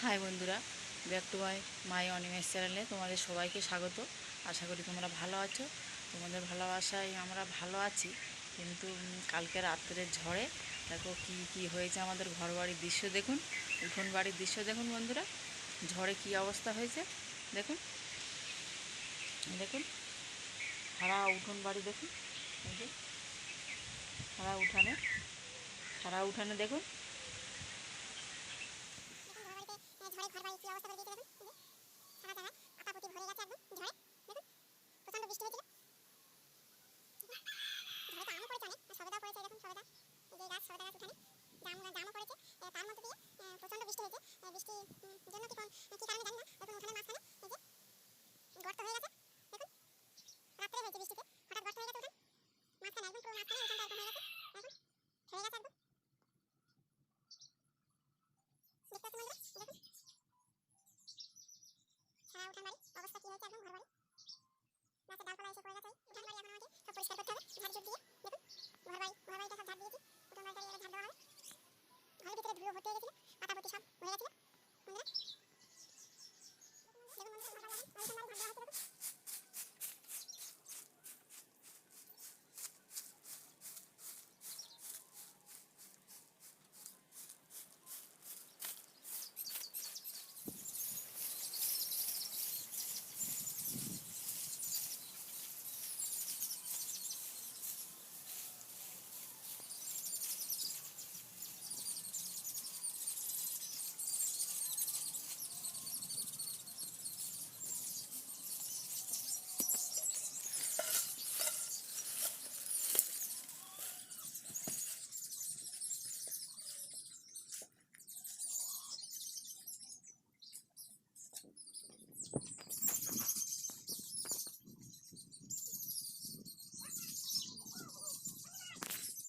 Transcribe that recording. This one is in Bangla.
হাই বন্ধুরা back to my my Animesh চ্যানেলে তোমাদের সবাইকে স্বাগত। আশা করি তোমরা ভালো আছো। তোমাদের ভালোবাসায় আমরা ভালো আছি, কিন্তু কালকে রাত্রের ঝড়ে দেখো কি কি হয়েছে আমাদের ঘর বাড়ির দৃশ্য দেখুন। উঠোন বাড়ির দৃশ্য দেখুন বন্ধুরা, ঝড়ে কি অবস্থা হয়েছে দেখুন। দেখুন, সারা উঠোন বাড়ি দেখুন। সারা উঠানে সারা উঠানে দেখুন ঘর বাড়িতে ঝড়ে ঘর বাড়ির কি অবস্থা করে দিয়েছে দেখুন এই যে সারা জায়গায় আপাপুতি ভরে গেছে একদম ঝড়ে দেখুন প্রচণ্ড বৃষ্টি হয়েছিল ঝড়ে তো আমও পড়েছে অনেক আর সবেদাও পড়েছে দেখুন সবেদা এই যে গাছ সবেদা গাছ উঠানে জাম জামও পড়েছে এ, তার মধ্যে দিয়ে এ, প্রচণ্ড বৃষ্টি হয়েছে এ, বৃষ্টির জন্য কি কারণে জানি না দেখুন উঠানের মাঝখানে এই যে গর্ত হয়ে গেছে, দেখুন। রাত্রে হয়েছে বৃষ্টিতে, হঠাৎ গর্ত হয়ে গেছে উঠান মাঝখানে একদম পুরো মাঝখানে উঠানটা একদম হয়ে গেছে, দেখুন, হয়ে গেছে একদম। দেখতে পাচ্ছেন বন্ধুরা? দেখুন। সারা উঠান বাড়ি, অবস্থা কি হয়েছে এখন সব হয়ে গেছিল